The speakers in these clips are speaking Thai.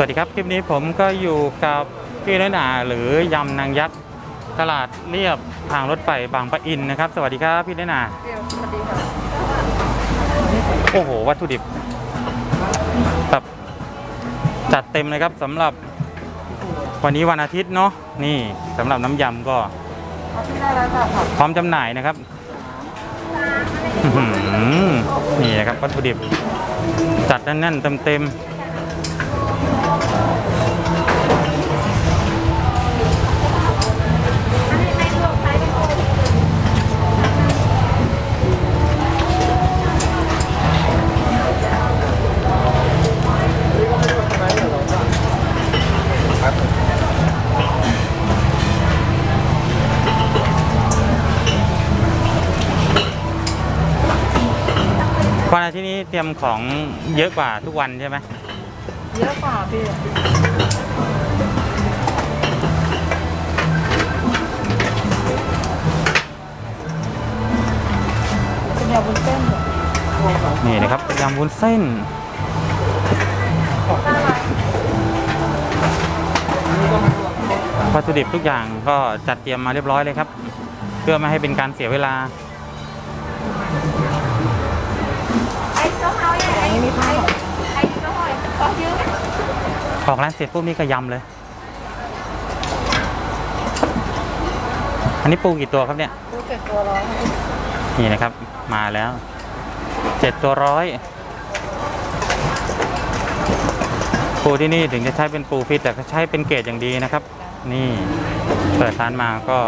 วัสดีครับ คลิปนี้ผมก็อยู่กับพี่น้อยหนาหรือยำนางยักษ์ตลาดเรียบทางรถไฟบางปะอินนะครับ สวัสดีครับพี่น้อยหนาสวัสดีค่ะโอ้โห วัตถุดิบแบบจัดเต็มเลยครับสำหรับวันนี้วันอาทิตย์เนาะนี่สำหรับน้ำยำก็พร้อมจำหน่ายนะครับนี่นะครับวัตถุดิบจัดแน่นๆเต็มๆ วันอาทิตย์นี้เตรียมของเยอะกว่าทุกวันใช่ไหมเยอะกว่าพี่เป็นยาบุญเส้นเหรอนี่นะครับยำวุ้นเส้น วัตถุดิบทุกอย่างก็จัดเตรียมมาเรียบร้อยเลยครับ เพื่อไม่ให้เป็นการเสียเวลา 2 này, anh, anh, anh số 2 có chứ? ออกร้านเสร็จปุ๊บนี่ก็ยำเลย อันนี้ปูกี่ตัวครับเนี่ยรู้เจ็ดตัวร้อยนี่นะครับ มาแล้วเจ็ดตัวร้อยปูที่นี่ถึงจะใช้เป็นปูฟิตแต่ก็ใช้เป็นเกรดอย่างดีนะครับ นี่เปิดร้านมาก็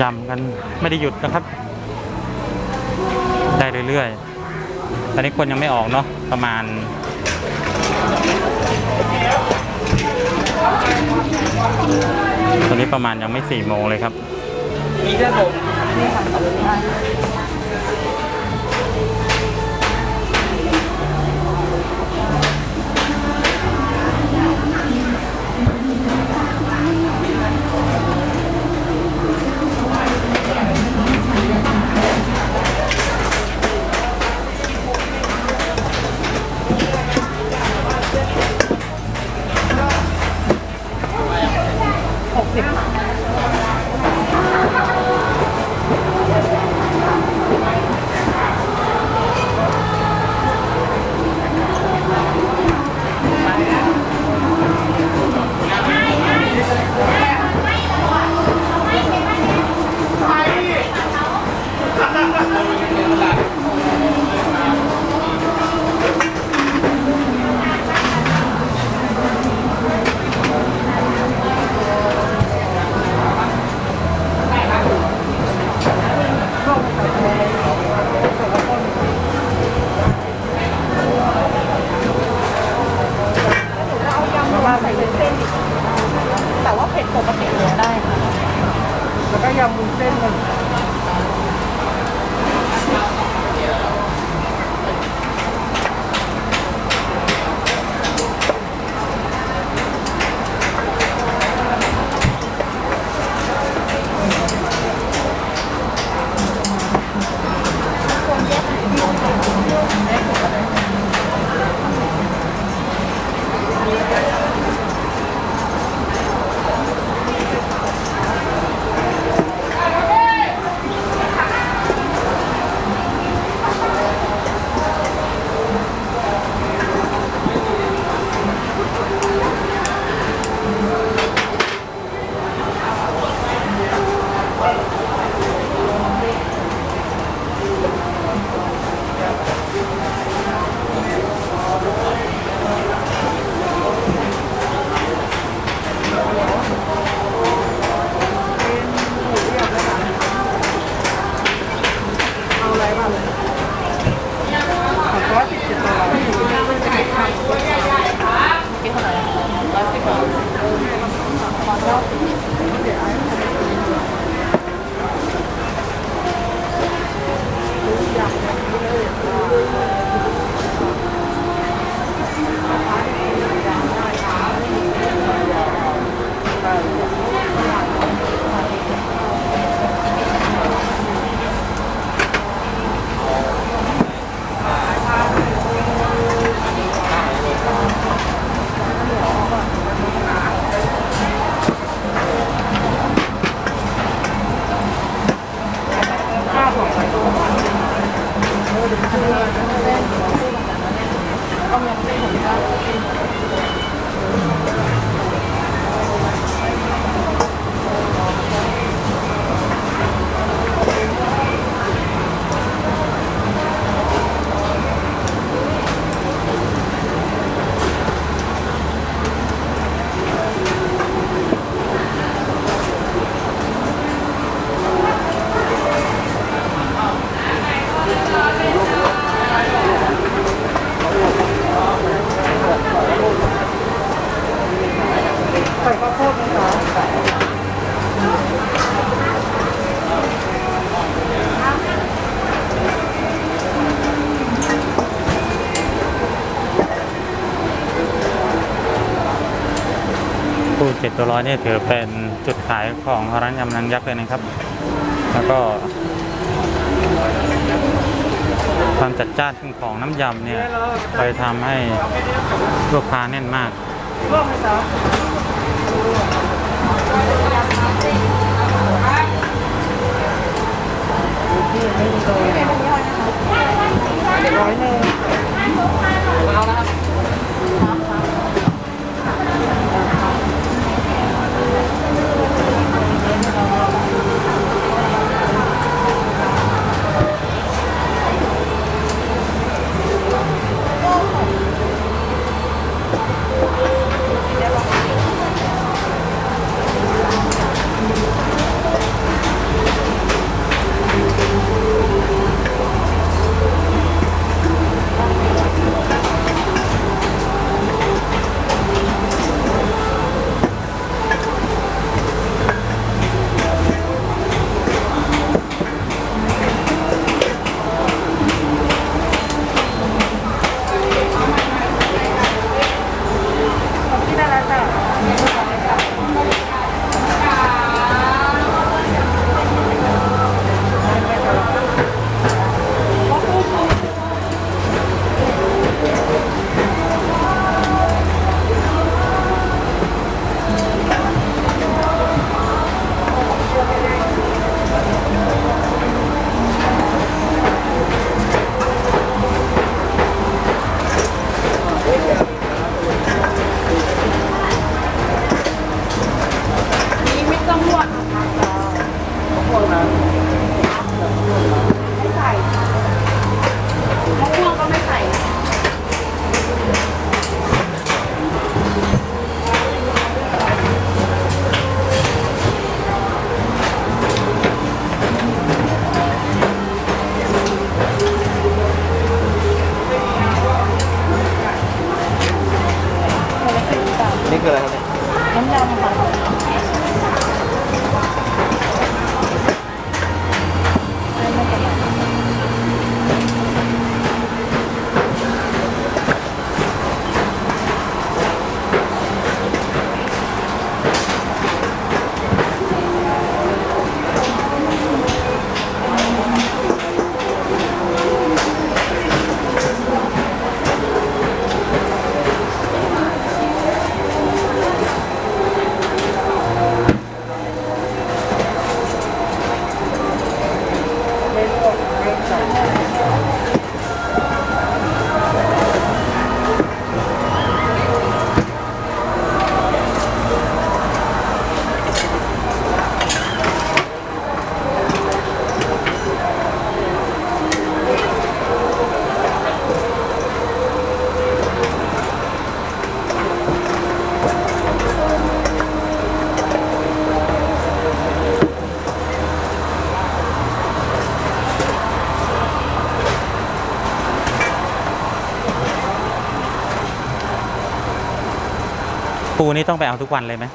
ยำกันไม่ได้หยุดนะครับ ได้เรื่อยๆ ตอนนี้คนยังไม่ออกเนาะประมาณตอนนี้ประมาณยังไม่สี่โมงเลยครับนี่ค่ะเอาเล ปูเจ็ดตัวร้อยนี่ถือเป็นจุดขายของร้านยำนังยักษ์เลยนะครับ แล้วก็ ความจัดจ้านของน้ำยำเนี่ยไปทำให้ลูกค้าแน่นมากร้อยหนึ่งเอาละครับ ปูนี่ต้องไปเอาทุกวันเลยไหม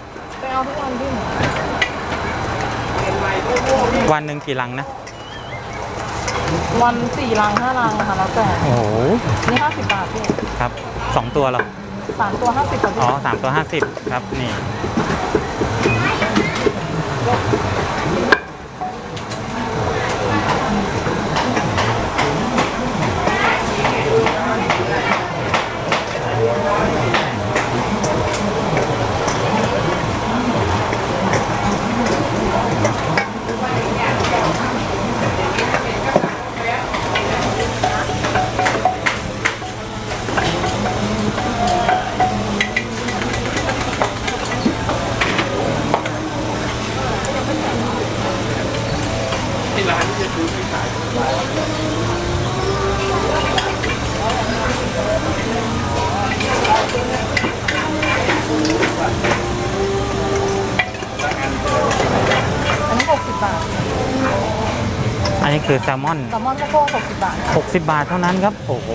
ไปเอาทุกวันที่หนูวันหนึ่งกี่ลังนะ วันสี่รังห้ารังค่ะแล้วแต่โอ้โห นี่ห้าสิบบาทพี่ครับสองตัวเหรอสามตัวห้าสิบบาทอ๋อสามตัวห้าสิบครับนี่ คือแซลมอนแซลมอนก็โก้หกสิบบาท 60 บาทเท่านั้นครับ โอ้โห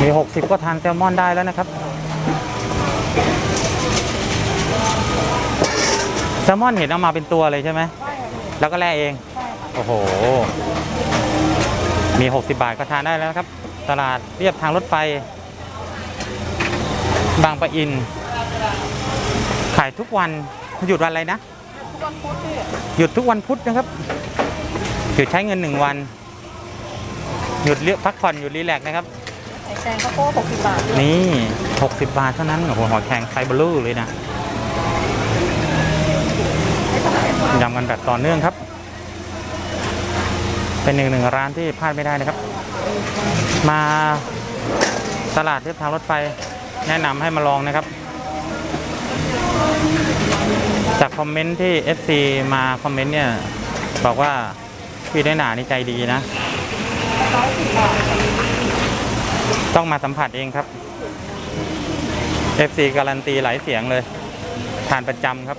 มี 60 ก็ทานแซลมอนได้แล้วนะครับ แซลมอนเห็นเอามาเป็นตัวเลยใช่ไหมใช่ค่ะพี่แล้วก็แล่เอง ใช่ค่ะโอ้โห มี 60 บาทก็ทานได้แล้วนะครับ ตลาดเรียบทางรถไฟ บางปะอิน ขายทุกวัน หยุดวันอะไรนะ ทุกวันพุธพี่หยุดทุกวันพุธนะครับ หยุดใช้เงินหนึ่งวัน หยุดเลือกพักผ่อนหยุดรีแลกซ์นะครับไอแซงก็โก้หกสิบบาทนี่60บาทเท่านั้นโอ้โหหอยแครงไซเบลูเลยนะยำกันแบบต่อเนื่องครับ เป็นหนึ่งหนึ่งร้านที่พลาดไม่ได้นะครับ มาตลาดเทียบทางรถไฟแนะนำให้มาลองนะครับ จากคอมเมนต์ที่ FC มาคอมเมนต์เนี่ย บอกว่า พี่ได้หนานี่ใจดีนะ ต้องมาสัมผัสเองครับ FC การันตีหลายเสียงเลยทานประจำครับ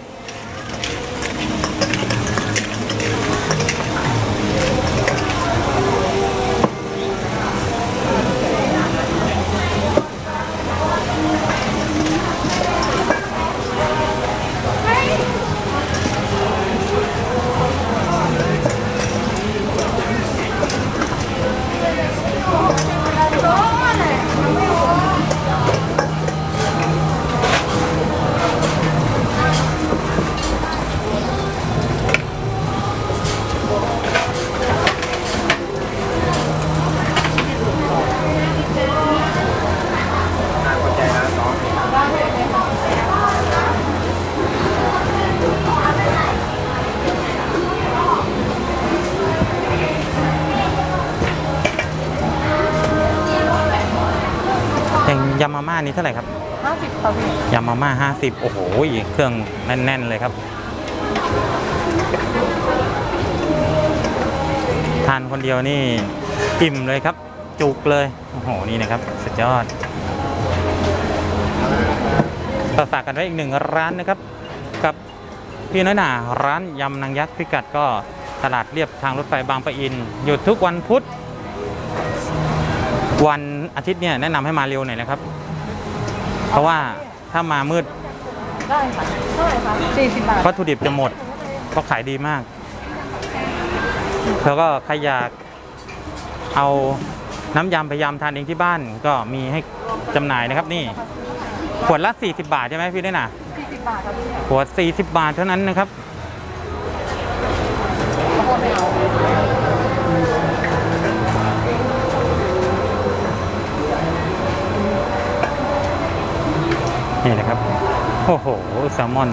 มาม่านี้เท่าไหร่ครับห้าสิบค่ะพี่ยำมาม่าห้าสิบโอ้โห เครื่องแน่น ๆ เลยครับ ทานคนเดียวนี่อิ่มเลยครับ จุกเลย โอ้โห นี่นะครับ สุดยอดก็ฝากกันไว้อีกหนึ่งร้านนะครับ กับพี่น้อยหนาร้านยำนางยักษ์พิกัดก็ตลาดเรียบทางรถไฟบางปะอิน หยุดทุกวันพุธ วันอาทิตย์เนี่ยแนะนำให้มาเร็วหน่อยนะครับ เพราะว่าถ้ามามืดได้ค่ะเท่าไหร่คะสี่สิบบาทวัตถุดิบจะหมดเพราะขายดีมาก แล้วก็ใครอยากเอาน้ำยำไปยำทานเองที่บ้านก็มีให้จำหน่ายนะครับนี่ขวดละ 40 บาทใช่ไหมพี่ได้น่ะสี่สิบบาทค่ะพี่ขวด 40 บาทเท่านั้นนะครับข้าวโพดไม่เอา นี่นะครับ โอ้โหแซลมอน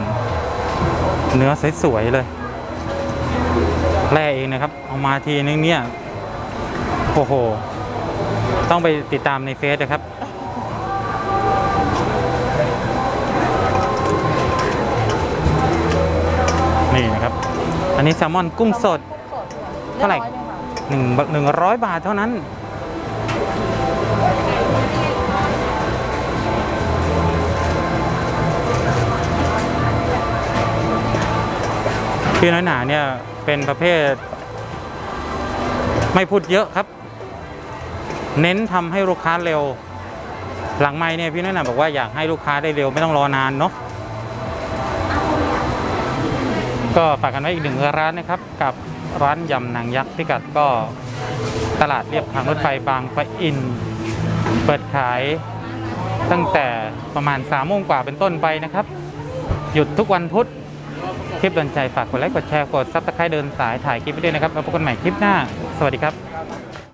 เนื้อสวยๆเลยแร่เองนะครับ เอามาทีนึงเนี่ย โอ้โห ต้องไปติดตามในเฟซนะครับ นี่นะครับ อันนี้แซลมอนกุ้งสดสดเท่าไหร่อยนึ่งค่ะหนึ่งหนึ่งร้อยบาทเท่านั้น พี่น้อยหนาเนี่ยเป็นประเภท ไม่พูดเยอะครับ เน้นทำให้ลูกค้าเร็ว หลังไม้เนี่ยพี่น้อยหนาบอกว่าอยากให้ลูกค้าได้เร็วไม่ต้องรอนานเนาะก็ฝากกันไว้อีกหนึ่งร้านนะครับ กับร้านยำนางยักษ์พิกัดก็ตลาดเรียบทางรถไฟบางปะอิน เปิดขายตั้งแต่ประมาณ3ามโมงกว่าเป็นต้นไปนะครับ หยุดทุกวันพุธ คลิปโดนใจฝากกดไลค์กดแชร์กดซับสไครต์เดินสายถ่ายคลิปไปด้วยนะครับแล้วพบกันใหม่คลิปหน้า สวัสดีครับ